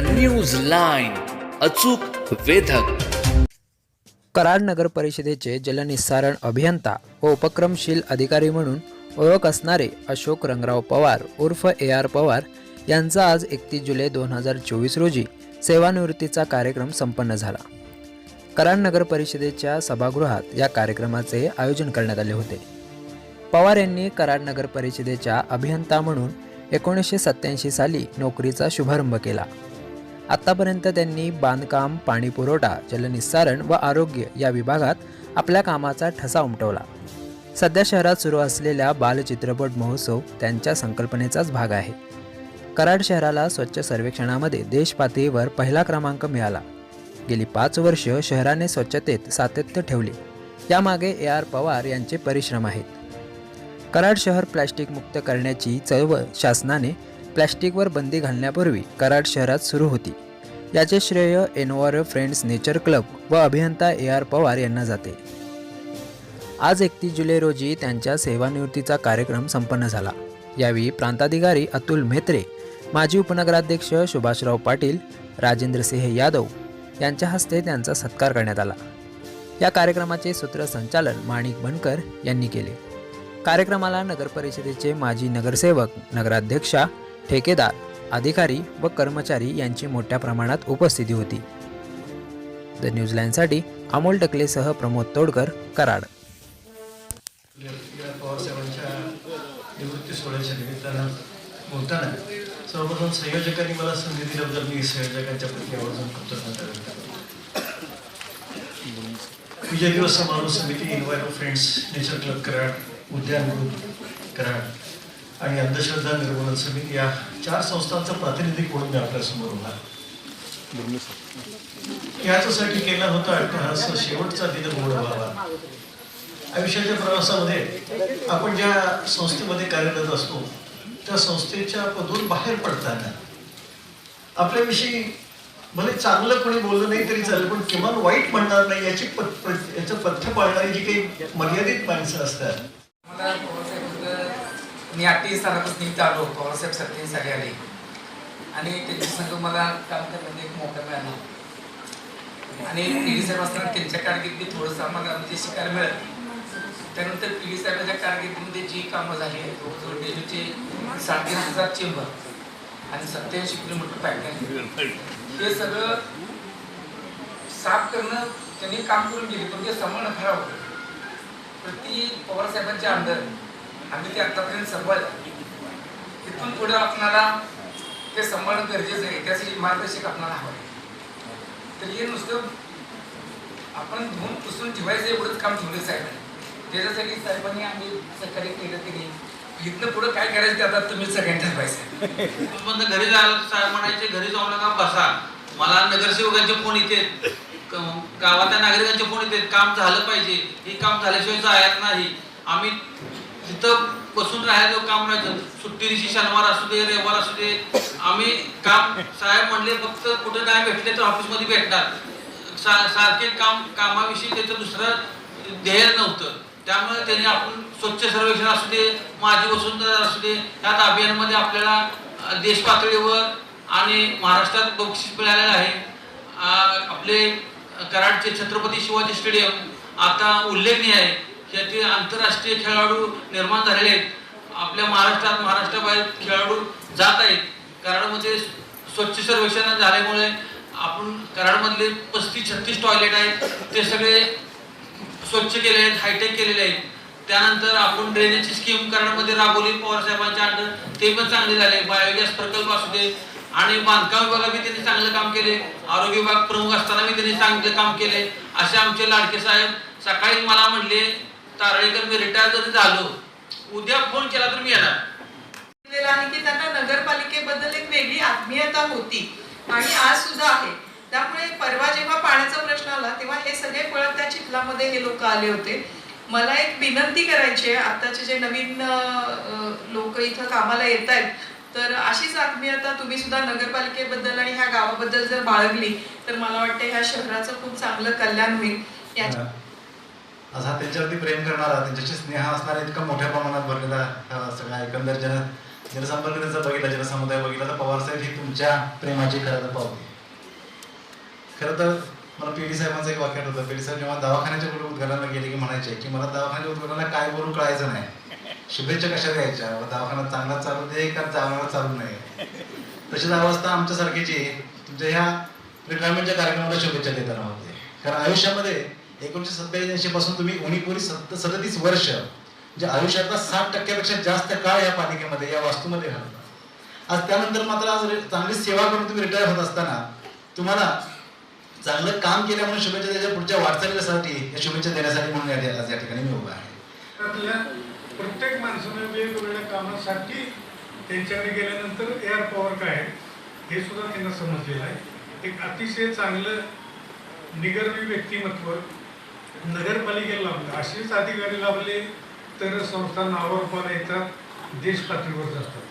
News line अचूक वेधक. कराड नगर परिषदेचे जलनिस्सारण अभियंता व उपक्रमशील अधिकारी म्हणून ओळख असणारे अशोक रंगराव पवार उर्फ ए आर पवार यांचा आज एकतीस जुलै दोन हजार चोवीस रोजी सेवानिवृत्तीचा कार्यक्रम संपन्न झाला. कराड नगर परिषदेच्या सभागृहात या कार्यक्रमाचे आयोजन करण्यात आले होते. पवार यांनी कराड नगर परिषदेच्या अभियंता म्हणून एकोणीसशे सत्याऐंशी साली नोकरीचा शुभारंभ केला. आत्तापर्यंत त्यांनी बांधकाम पाणीपुरवठा जलनिस्सारण व आरोग्य या विभागात आपल्या कामाचा ठसा उमटवला. सध्या शहरात सुरू असलेल्या बालचित्रपट महोत्सव त्यांच्या संकल्पनेचाच भाग आहे. कराड शहराला स्वच्छ सर्वेक्षणामध्ये देशपातळीवर पहिला क्रमांक मिळाला. गेली पाच वर्ष शहराने स्वच्छतेत सातत्य ठेवले. यामागे ए आर पवार यांचे परिश्रम आहेत. कराड शहर प्लॅस्टिकमुक्त करण्याची चळवळ शासनाने प्लॅस्टिकवर बंदी घालण्यापूर्वी कराड शहरात सुरू होती. याचे श्रेय एनओआर फ्रेंड्स नेचर क्लब व अभियंता ए आर पवार यांना जाते. आज एकतीस जुलै रोजी त्यांच्या सेवानिवृत्तीचा कार्यक्रम संपन्न झाला. यावेळी प्रांताधिकारी अतुल म्हेत्रे माजी उपनगराध्यक्ष सुभाषराव पाटील राजेंद्रसिंह यादव यांच्या हस्ते त्यांचा सत्कार करण्यात आला. या कार्यक्रमाचे सूत्रसंचालन माणिक बनकर यांनी केले. कार्यक्रमाला नगरपरिषदेचे माजी नगरसेवक नगराध्यक्षा ठेकेदार अधिकारी व कर्मचारी यांची मोठ्या प्रमाणात उपस्थिती होती. द न्यूझीलँडसाठी अमोल टकलेसह प्रमोद तोडकर कराड. निवृत्ती सोहळ्याच्या निमित्तानं बोलताना सर्वप्रथम संयोजकांनी मला संधी दिल्याबद्दल मी संयोजकांच्या प्रती आवर्जून कृतज्ञता व्यक्त विजय दिवस समारोह समिती enviro friends nature club Karad उद्यान ग्रुप कराड. आणि अंधश्रद्धा निर्मूलन समिती या चार संस्थांचं प्रातिनिधिक म्हणून मी आपल्यासमोर उभा याच्यासाठी केला होता अट्टहास शेवटचा दिन गोड व्हावा. आयुष्याच्या प्रवासामध्ये आपण ज्या संस्थेमध्ये कार्यरत असतो त्या संस्थेच्या पदून बाहेर पडताना आपल्याविषयी भले चांगलं कोणी बोललं नाही तरी चालेल पण किमान वाईट म्हणणार नाही याची याचं पथ्य पाळणारी जी काही मर्यादित माणसं असतात. मला मी अठ्ठावीस सालापासून इथं आलो पवारसाहेब सत्तेचाळीस साली आले. आणि त्यांच्या संघ मला काम करण्याचा एक मोठा मिळाला. आणि पी डी साहेब असताना त्यांच्या कारकिर्दीत थोडंसं आम्हाला म्हणजे शिकायला मिळालं. त्यानंतर पी डी साहेबांच्या कारकिर्दीमध्ये जी कामं झाली आहेत जवळजवळ डेल्लीचे साडेतीन हजार चेंबर आणि सत्याऐंशी किलोमीटर पाईपलाईन हे सगळं साफ करणं त्यांनी काम करून गेले पण ते समोर खराब होतं. प्रति पवारसाहेबांच्या अंडर आम्ही ते आतापर्यंत सांभाळलं तिथून पुढे आपणाला ते सांभाळणं गरजेचं आहे. त्यासाठी मार्गदर्शक आपणाला हवं आहे. तर हे नुसतं आपण धुवून पुसून ठेवायचं एवढंच काम ठेवलं साहेबांनी. त्याच्यासाठी साहेबांनी आम्ही सहकार्य केलं की नाही? इथनं पुढं काय करायचं त्यात आता तुम्ही सगळ्यांनी ठरवायचं पण घरी जायला साहेब म्हणायचे घरी जाऊ नका बसा. मला नगरसेवकांचे फोन येते गावातल्या नागरिकांचे फोन येते काम झालं पाहिजे. हे काम झाल्याशिवाय जायत नाही. आम्ही तिथं बसून राहायचं काम राहायचं सुट्टी दिवशी शनिवार असू दे रविवार असू दे आम्ही काम साहेब म्हणले फक्त कुठे नाही भेटले तर ऑफिसमध्ये भेटणार. सा सारखे काम कामाविषयी त्याचं दुसरं ध्येय नव्हतं. त्यामुळे त्यांनी आपण स्वच्छ सर्वेक्षण असू दे माझी वसुंधरा असू दे त्यात अभियानमध्ये आपल्याला देश पातळीवर आणि महाराष्ट्रात बक्षीस मिळालेलं आहे. आपले कराडचे छत्रपती शिवाजी स्टेडियम आता उल्लेखनीय आहे. याचे आंतरराष्ट्रीय खेळाडू निर्माण झालेले आहेत. आपल्या महाराष्ट्रात महाराष्ट्राबाहेर खेळाडू जात आहेत. कराडमध्ये स्वच्छ सर्वेक्षण झाल्यामुळे आपण कराडमधले पस्तीस छत्तीस टॉयलेट आहेत. ते सगळे स्वच्छ केले आहेत हायटेक केलेले आहेत. त्यानंतर आपण ड्रेनेजची स्कीम कराडमध्ये राबवली. पवार साहेबांच्या अंडर ते पण चांगले झाले. बायोगॅस प्रकल्प असू दे आणि बांधकाम विभागाबी त्यांनी चांगलं काम केले. आरोग्य विभाग प्रमुख असताना बी त्यांनी चांगलं काम केले. असे आमचे लाडके साहेब सकाळी मला म्हणले तारळेकर मी रिटायर जरी झालो उद्या फोन केला तर मी येणार. की त्यांना नगरपालिकेबद्दल एक वेगळी आत्मीयता होती. आणि आज सुद्धा आहे. त्यामुळे परवा जेव्हा पाण्याचा प्रश्न आला तेव्हा हे सगळे पळत त्या चिखलामध्ये हे लोक आले होते. मला एक विनंती करायची आहे आताचे जे नवीन लोक इथं कामाला येत आहेत तर अशीच आत्मीयता तुम्ही सुद्धा नगरपालिकेबद्दल आणि ह्या गावाबद्दल जर बाळगली तर मला वाटतं ह्या शहराचं खूप चांगलं कल्याण होईल. असा त्यांच्यावरती प्रेम करणारा त्यांच्याशी स्नेह असणारा इतका मोठ्या प्रमाणात भरलेला सगळा एकंदर जन जनसंपर्क त्यांचा बघितला जनसमुदाय बघितला तर पवारसाहेब ही तुमच्या प्रेमाची खरं तर पावते खरं तर मला पी डी साहेबांचं एक वाक्य होतं पी डी साहेब जेव्हा दवाखान्याच्या कुठे उद्घाटनाला गेले की म्हणायचे की मला दवाखान्याच्या उद्घाटनाला काय बोलून कळायचं नाही. शुभेच्छा कशा द्यायच्या? व दवाखाना चांगला चालू दे का चांगला चालू नये तशीच अवस्था आमच्यासारखीची तुमच्या ह्या रिटायरमेंटच्या कार्यक्रमाला शुभेच्छा देताना होते. कारण आयुष्यामध्ये एकोणीशे सत्तेचाळीस ऐंशी पासून तुम्ही उणीपुरी सत्त सदतीस वर्ष म्हणजे आयुष्यातला साठ टक्क्यापेक्षा जास्त काळ या पालिकेमध्ये या वास्तूमध्ये घालता आज त्यानंतर मात्र आज चांगली सेवा करून तुम्ही रिटायर होत असताना तुम्हाला चांगलं काम केल्यामुळे शुभेच्छा त्याच्या पुढच्या वाटचालीसाठी या शुभेच्छा देण्यासाठी म्हणून या- आज या ठिकाणी मी उभा आहे. प्रत्येक माणसानं वेगवेगळ्या कामासाठी त्यांच्याकडे गेल्यानंतर एअर पॉवर काय आहे हे सुद्धा त्यांना समजलेलं आहे. एक अतिशय चांगलं निगर्वी व्यक्तिमत्व नगरपालिकेला लाभलं. असेच अधिकारी लाभले तर संस्था नावारूपाला येतात देश पातळीवर जातात.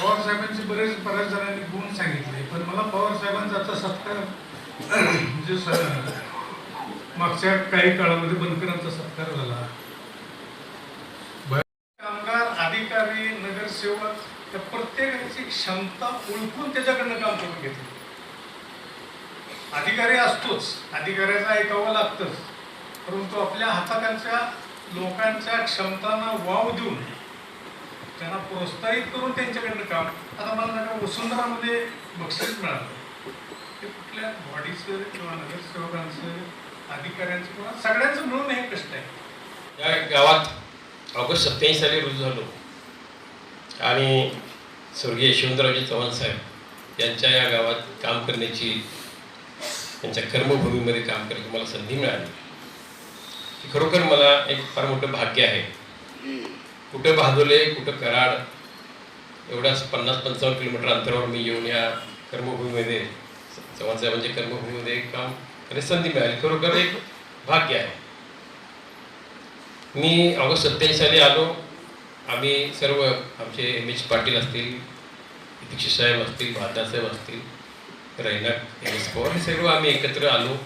पवार साहेबांचे बरेच बऱ्याच जणांनी गुण सांगितले पण मला पवार साहेबांचा आता सत्कार म्हणजे मागच्या काही काळामध्ये बनकरांचा सत्कार झाला कामगार अधिकारी नगरसेवक त्या प्रत्येकाची क्षमता ओळखून त्याच्याकडनं काम करून घेतलं. अधिकारी असतोच. अधिकाऱ्याचं ऐकावं लागतंच. परंतु आपल्या हाताखालच्या लोकांच्या क्षमतांना वाव देऊन त्यांना प्रोत्साहित करून त्यांच्याकडनं काम आता मला नका वसुंधरामध्ये बक्षीस मिळालं. ते कुठल्या बॉडीचं किंवा नगरसेवकांचं अधिकाऱ्यांचं किंवा सगळ्यांचं मिळून हे कष्ट आहे. या गावात ऑगस्ट सत्याऐंशी साली रुजू झालो. आणि स्वर्गीय यशवंतरावजी चव्हाण साहेब यांच्या या गावात काम करण्याची त्यांच्या कर्मभूमीमध्ये काम करण्याची मला संधी मिळाली. खरोखर मला एक फार मोठं भाग्य आहे. कुठं भादोले कुठं कराड एवढ्याच पन्नास पंचावन्न किलोमीटर अंतरावर मी येऊन या कर्मभूमीमध्ये चव्हाण साहेबांच्या कर्मभूमीमध्ये काम करण्याची संधी मिळाली. खरोखर एक भाग्य आहे. मी ऑगस्ट सत्याऐंशी साली आलो. आम्ही सर्व आमचे एम एच पाटील असतील दीक्षित साहेब असतील भारदासाहेब असतील रैनाक एम एस पवार हे सर्व आम्ही एकत्र आलो.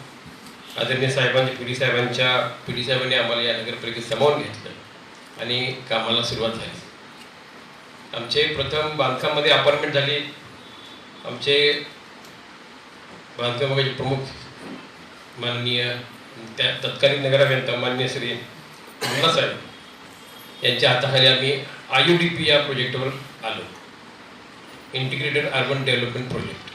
आदरणीय साहेबांच्या डी साहेबांच्या पिढी साहेबांनी आम्हाला या नगरपालिकेत सामावून घेतलं आणि कामाला सुरुवात झाली. आमचे प्रथम बांधकाममध्ये अपार्टमेंट झाली. आमचे बांधकामाचे प्रमुख माननीय त्या तत्कालीन नगराभियंता माननीय श्री मुल्ला साहेब. यांच्या हाताखाली आम्ही आय यू डी पी या प्रोजेक्टवर आलो. इंटिग्रेटेड अर्बन डेव्हलपमेंट प्रोजेक्ट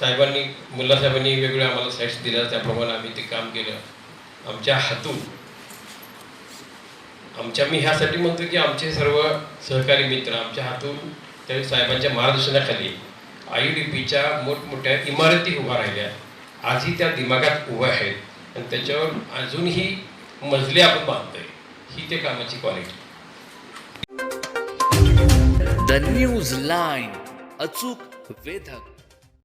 साहेबांनी मुल्ला साहेबांनी वेगवेगळ्या आम्हाला साईट्स दिल्या. त्याप्रमाणे आम्ही ते काम केलं. आमच्या हातून आमच्या मी ह्यासाठी म्हणतो की आमचे सर्व सहकारी मित्र आमच्या हातून त्यावेळी साहेबांच्या मार्गदर्शनाखाली आय डी पीच्या मोठमोठ्या इमारती उभ्या राहिल्या. आजही त्या दिमागात उभ्या आहेत. आणि त्याच्यावर अजूनही मजले आपण बांधतोय. ही त्या कामाची क्वालिटी द न्यूज लाईन अचूक वेधक.